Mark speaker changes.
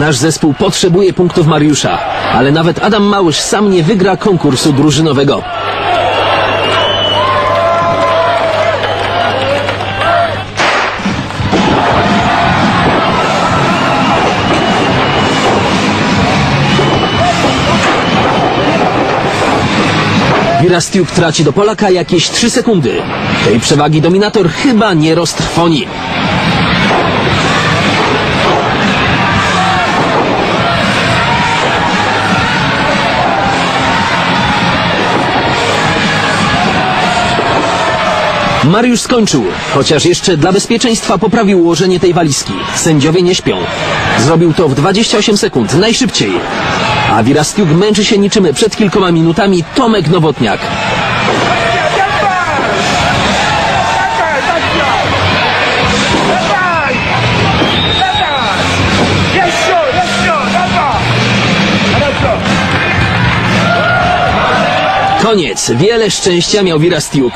Speaker 1: Nasz zespół potrzebuje punktów Mariusza, ale nawet Adam Małysz sam nie wygra konkursu drużynowego. Wirastiuk traci do Polaka jakieś 3 sekundy. Tej przewagi dominator chyba nie roztrwoni. Mariusz skończył, chociaż jeszcze dla bezpieczeństwa poprawił ułożenie tej walizki. Sędziowie nie śpią. Zrobił to w 28 sekund, najszybciej. A Wirastiuk męczy się niczym przed kilkoma minutami Tomek Nowotniak. Koniec. Wiele szczęścia miał Wirastiuk.